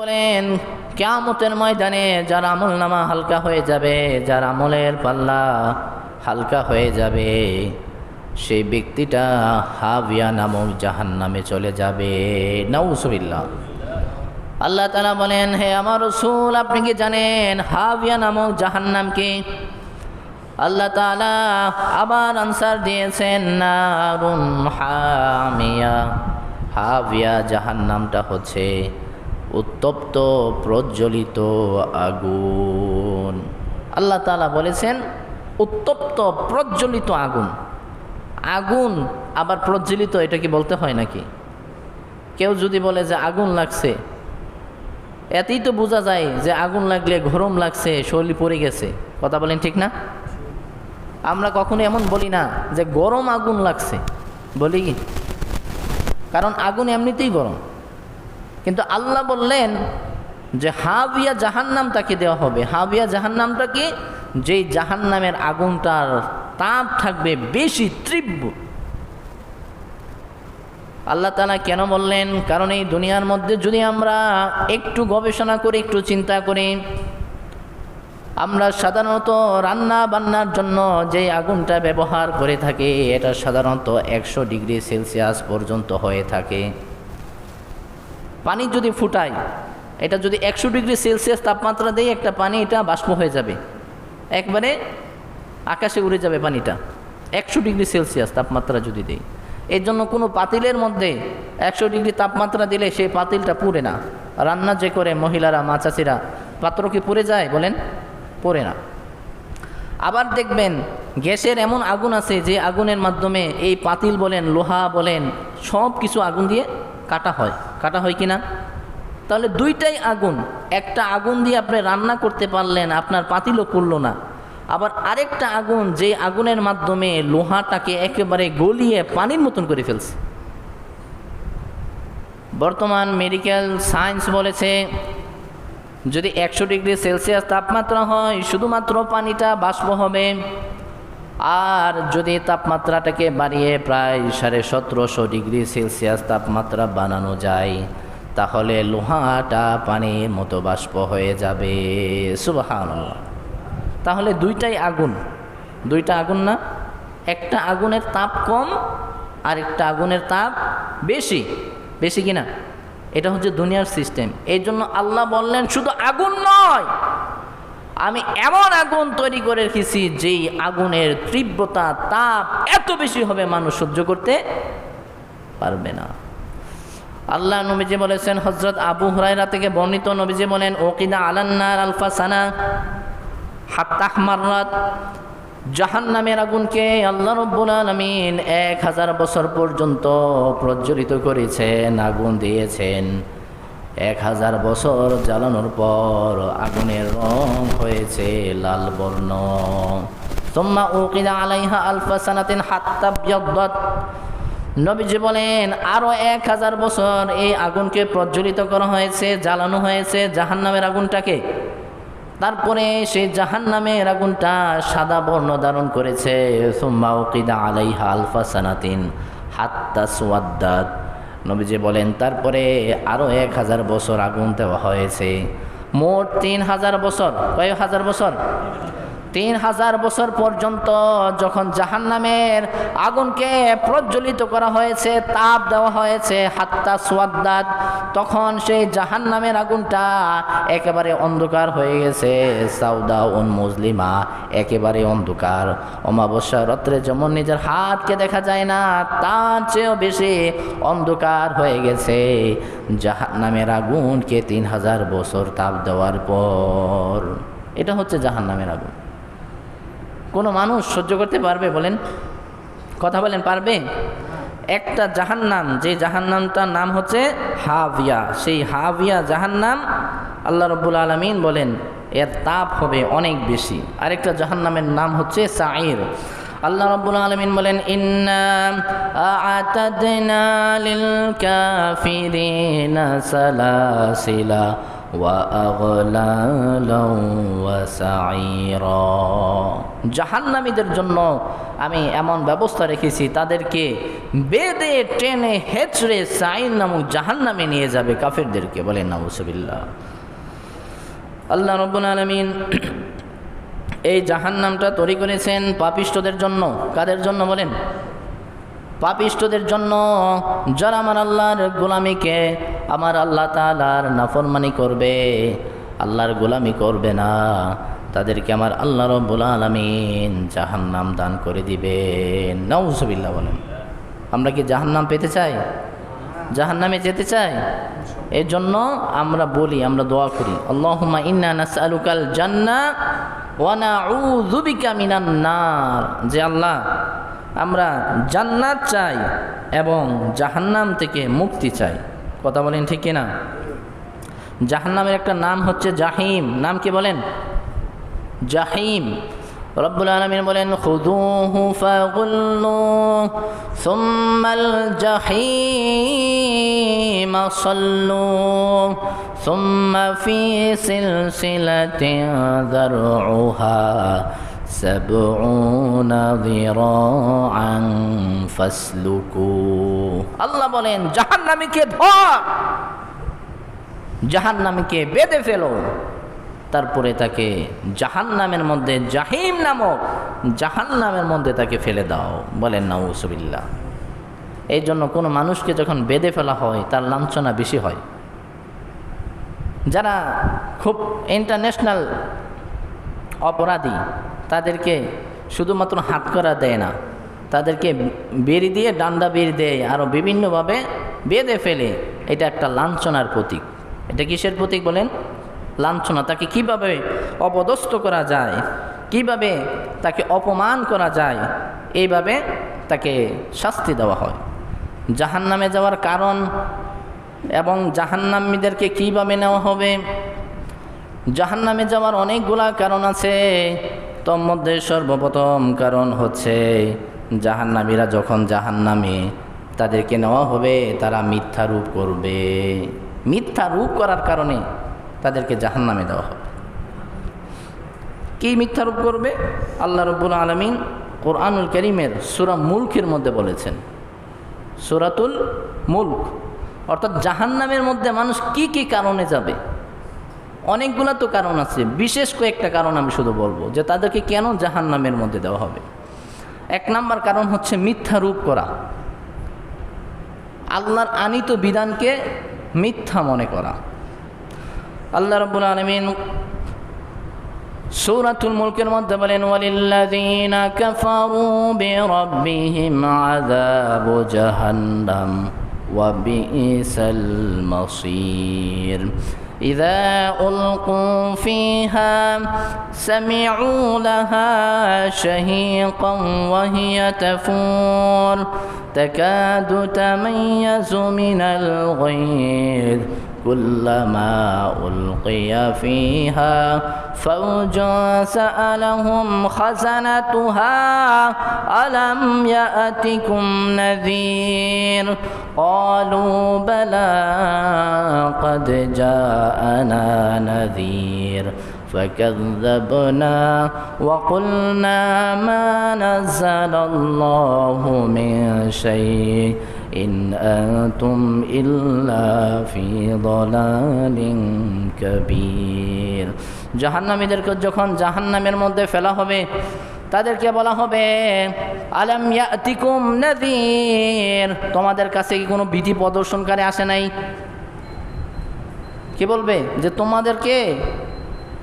বলেন, কেয়ামতের ময়দানে যার আমল নামা হালকা হয়ে যাবে, যার আমলের পাল্লা হালকা হয়ে যাবে, সেই ব্যক্তিটা হাবিয়া নামক জাহান নামে চলে যাবে। নাউসবিল্লা আল্লাহ তালা বলেন, হে আমার রসুল, আপনি কি জানেন হাবিয়া নামক জাহান্নাম কি? আল্লাহ তালা আবার আনসার দিয়েছেন, নারুন হামিয়া। হাবিয়া জাহান্নামটা হচ্ছে উত্তপ্ত, প্রজ্বলিত আগুন। আল্লাহ তালা বলেছেন, উত্তপ্ত, প্রজ্বলিত আগুন। আগুন, আবার প্রজ্বলিত, এটা কি বলতে হয় নাকি? কেউ যদি বলে যে আগুন লাগছে, এতেই তো বোঝা যায় যে আগুন লাগলে গরম লাগছে, শরীর পড়ে গেছে। কথা বলেন ঠিক না? আমরা কখনো এমন বলি না যে গরম আগুন লাগছে। বলি কি? কারণ আগুন এমনিতেই গরম। কিন্তু আল্লাহ বললেন যে হাবিয়া জাহান্নাম তাকে দেওয়া হবে। হাবিয়া জাহান্নামটা কি? যেই জাহান্নামের আগুনটার তাপ থাকবে বেশি তীব্র। আল্লাহ তালা কেন বললেন? কারণ এই দুনিয়ার মধ্যে যদি আমরা একটু গবেষণা করি, একটু চিন্তা করি, আমরা সাধারণত রান্না বান্নার জন্য যে আগুনটা ব্যবহার করে থাকি, এটা সাধারণত একশো ডিগ্রি সেলসিয়াস পর্যন্ত হয়ে থাকে। পানি যদি ফুটাই এটা যদি একশো ডিগ্রি সেলসিয়াস তাপমাত্রা দেয় একটা পানি, এটা বাষ্প হয়ে যাবে। একবারে আকাশে উড়ে যাবে পানিটা। একশো ডিগ্রি সেলসিয়াস তাপমাত্রা যদি দেয়। এর জন্য কোনো পাতিলের মধ্যে একশো ডিগ্রি তাপমাত্রা দিলে সেই পাতিলটা পুড়ে না। রান্না যে করে মহিলারা, মা চাষিরা, পাত্র কি পুড়ে যায় বলেন? পড়ে না। আবার দেখবেন গ্যাসের এমন আগুন আছে যে আগুনের মাধ্যমে এই পাতিল বলেন, লোহা বলেন সব কিছু আগুন দিয়ে কাটা হয়। কাটা হয় কি না তাহলে দুইটাই আগুন। একটা আগুন দিয়ে আপনি রান্না করতে পারলেন, আপনার পাতিলও করল না। আবার আরেকটা আগুন যে আগুনের মাধ্যমে লোহাটাকে একেবারে গলিয়ে পানির মতন করে ফেলছে। বর্তমান মেডিকেল সায়েন্স বলেছে, যদি একশো ডিগ্রি সেলসিয়াস তাপমাত্রা হয়, শুধুমাত্র পানিটা বাষ্প হবে। আর যদি তাপমাত্রাটাকে বাড়িয়ে প্রায় সাড়ে সতেরোশো ডিগ্রি সেলসিয়াস তাপমাত্রা বানানো যায়, তাহলে লোহাটা পানির মতো বাষ্প হয়ে যাবে। সুবাহান তাহলে দুইটাই আগুন। দুইটা আগুন না? একটা আগুনের তাপ কম আর একটা আগুনের তাপ বেশি। বেশি কিনা? এটা হচ্ছে দুনিয়ার সিস্টেম। এই জন্য আল্লাহ বললেন, শুধু আগুন নয় আমি এমন আগুন তৈরি করে রেখেছি যেই আগুনের তীব্রতা তাপ এত বেশি হবে মানুষ সহ্য করতে পারবে না। আল্লাহ নবীজি বলেছেন হজরত আবু হুরাইরা থেকে বর্ণিত নবীজি বলেন, ওকিদা আলান্নার আলফা সানা হাত্তাহ জাহান নামের আগুনকে আল্লাহ রব্বুল আলমিন এক হাজার বছর পর্যন্ত প্রজ্বলিত করেছেন, আগুন দিয়েছেন। এক হাজার বছর জ্বালানোর পর আগুনের রং হয়েছে লাল বর্ণ। তোমা উকিদা আলাইহা আলফা সানাতিন হাত্তা নবীজি বলেন আরও এক হাজার বছর এই আগুনকে প্রজ্বলিত করা হয়েছে, জ্বালানো হয়েছে জাহান্নামের আগুনটাকে। তারপরে সেই জাহান নামের আগুনটা সাদা বর্ণ ধারণ করেছে। সুম্মা উকিদা আলাইহা আলফা সানাতিন হাত্তা সোয়াদ্দাত নবীজি বলেন, তারপরে আরও এক হাজার বছর আগুন দেওয়া হয়েছে। মোট তিন হাজার বছর? কয় হাজার বছর? তিন হাজার বছর পর্যন্ত যখন জাহান নামের আগুনকে প্রজ্বলিত করা হয়েছে, তাপ দেওয়া হয়েছে, হাত্তা সোয়াদ্দাত, তখন সেই জাহান নামের আগুনটা একেবারে অন্ধকার হয়ে গেছে। সাউদা উন মুসলিমা, একেবারে অন্ধকার। অমাবস্যা রাত্রে যেমন নিজের হাতকে দেখা যায় না, তার চেয়েও বেশি অন্ধকার হয়ে গেছে। জাহান নামের আগুনকে তিন হাজার বছর তাপ দেওয়ার পর, এটা হচ্ছে জাহান নামের আগুন। কোনো মানুষ সহ্য করতে পারবে বলেন। কথা বলেন, পারবে? একটা জাহান্নাম, যে জাহান্নামটার নাম হচ্ছে হাভিয়া। সেই হাভিয়া জাহান্নাম আল্লাহ রব্বুল আলমিন বলেন, এর তাপ হবে অনেক বেশি। আরেকটা জাহান্নামের নাম হচ্ছে সাঈর। আল্লাহ রব্বুল আলমিন বলেন, ইন্না ওয়া ওয়া সাইরা জাহান্নামীদের জন্য আমি এমন ব্যবস্থা রেখেছি, তাদেরকে বেদে টেনে হেচড়ে সাইন নামক জাহান্নামে নিয়ে যাবে কাফেরদেরকে। বলেন নাউসবিল্লা আল্লাহ রব্বুল আলমিন এই জাহান্নামটা তৈরি করেছেন পাপিষ্টদের জন্য। কাদের জন্য বলেন? পাপিষ্টদের জন্য যারা আমার আল্লাহর গোলামিকে, আমার আল্লাহ তালার নাফরমানি করবে, আল্লাহর গোলামি করবে না। তাদেরকে আমার আল্লাহ রব্বুল আলমিন জাহান্নাম দান করে দিবেন। নাউজবিল্লা বলেন। আমরা কি জাহান্নাম পেতে চাই? জাহান্নামে যেতে চাই? এর জন্য আমরা বলি, আমরা দোয়া করি আল্লাহমা ইন্না নাসআলুকাল জান্নাহ ওয়া নাউযু বিকা মিনান যে আল্লাহ, আমরা জান্নাত চাই এবং জাহান্নাম থেকে মুক্তি চাই। কথা বলেন ঠিক কিনা? জাহান্নামের একটা নাম হচ্ছে জাহিম। নাম কি বলেন? জাহিম রব্বুল আলমিন বলেন খুদুহু ফাগুল্লু সুম্মাল জাহিম صلوا ثم في سلسلة ذرعها سبعون ذراعا فاسلكوه আল্লাহ বলেন জাহান্নামীকে ধর জাহান্নামীকে বেঁধে ফেলো তারপরে তাকে জাহান্নামের মধ্যে জাহিম নামক জাহান নামের মধ্যে তাকে ফেলে দাও। বলেন না নাউসবিল্লা এই জন্য কোনো মানুষকে যখন বেঁধে ফেলা হয়, তার লাঞ্ছনা বেশি হয়। যারা খুব ইন্টারন্যাশনাল অপরাধী, তাদেরকে শুধুমাত্র হাত করা দেয় না, তাদেরকে বেরি দিয়ে, ডান্ডা বেরি দেয় আরও বিভিন্নভাবে বেঁধে ফেলে, এটা একটা লাঞ্ছনার প্রতীক। এটা কিসের প্রতীক বলেন? লাঞ্ছনা, তাকে কীভাবে অপদস্থ করা যায়, কীভাবে তাকে অপমান করা যায়, এইভাবে তাকে শাস্তি দেওয়া হয়। জাহান্নামে যাওয়ার কারণ এবং জাহান্নামীদেরকে কীভাবে নেওয়া হবে? জাহান্নামে যাওয়ার অনেকগুলা কারণ আছে। তোর মধ্যে সর্বপ্রথম কারণ হচ্ছে, জাহান্নামীরা যখন জাহান্নামে তাদেরকে নেওয়া হবে, তারা মিথ্যা রূপ করবে। মিথ্যা রূপ করার কারণে তাদেরকে জাহান্নামে দেওয়া হবে। কি মিথ্যা রূপ করবে? আল্লাহ রব্বুল আলমিন কোরআনুল করিমের সুরা মুলকের মধ্যে বলেছেন। সুরাতুল মুলক। অর্থাৎ জাহান্নামের মধ্যে মানুষ কি কি কারণে যাবে? অনেকগুলো তো কারণ আছে। বিশেষ কয়েকটা কারণ আমি শুধু বলব, যে তাদেরকে কেন জাহান্নামের মধ্যে দেওয়া হবে? এক নাম্বার কারণ হচ্ছে মিথ্যা রূপ করা। আল্লাহর আনিত বিধানকে মিথ্যা মনে করা। আল্লাহ রব্বুল আলমিন সৌরাতুল মুলকের মধ্যে বলেন ওয়ালিল্লাযীনা কাফারু বিরাব্বিহিম আযাবু জাহান্নাম ওয়া বিইসাল মাসীর إذا ألقوا فيها سمعوا لها شهيقا وهي تفور تكاد تميز من الغيظ كلما ألقي فيها فوج سألهم خزنتها ألم يأتكم نذير؟ قالوا بلى قد جاءنا نذير فكذبنا وقلنا ما نزل الله من شيء. إن أنتم إلا في ضلال كبير জাহান্নামীদেরকে যখন জাহান্নামের মধ্যে ফেলা হবে তাদেরকে বলা হবে আলাম ইয়াতিকুম নাদির তোমাদের কাছে কি কোনো বিধি প্রদর্শনকারী আসে নাই কি বলবে যে তোমাদেরকে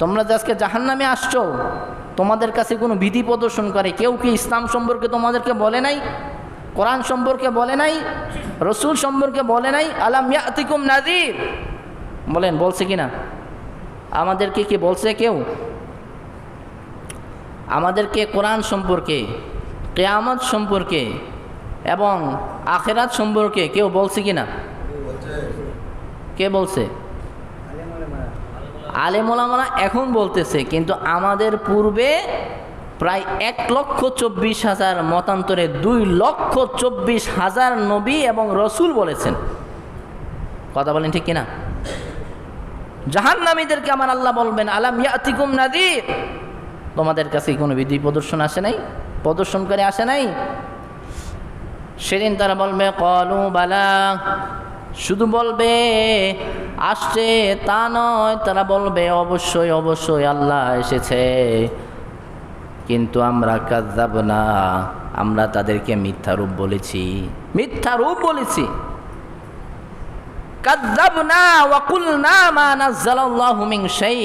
তোমরা যে আজকে জাহান্নামে আসছো তোমাদের কাছে কোনো বিধি প্রদর্শন করে কেউ কি ইসলাম সম্পর্কে তোমাদেরকে বলে নাই কোরআন সম্পর্কে বলে নাই, রসুল সম্পর্কে বলে নাই, আলাম ইয়াতিকুম নাদির বলেন, বলছে কি না আমাদেরকে কি বলছে কেউ? আমাদেরকে কোরআন সম্পর্কে, কেয়ামত সম্পর্কে এবং আখেরাত সম্পর্কে কেউ বলছে কি না কে বলছে আলেমোলামারা এখন বলতেছে, কিন্তু আমাদের পূর্বে প্রায় এক লক্ষ চব্বিশ হাজার মতান্তরে দুই লক্ষ চব্বিশ হাজার নবী এবং রসুল বলেছেন। কথা বলেন ঠিক কিনা? জাহান্নামীদেরকে আমার আল্লাহ বলবেন, আলাম ইয়াতিকুম নাদির? তোমাদের কাছে কোনো বিধি প্রদর্শন আসে নাই? প্রদর্শন করে আসে নাই? সেদিন তারা বলবে, কলু বালা। শুধু বলবে, আসছে তা নয়। তারা বলবে, অবশ্যই অবশ্যই আল্লাহ এসেছে। কিন্তু আমরা কাজাব না আমরা তাদেরকে মিথ্যা রূপ বলেছি। মিথ্যা রূপ বলেছি। কাজাব না ওয়াকুল না মা নাজ্জালাল্লাহু মিন শাই।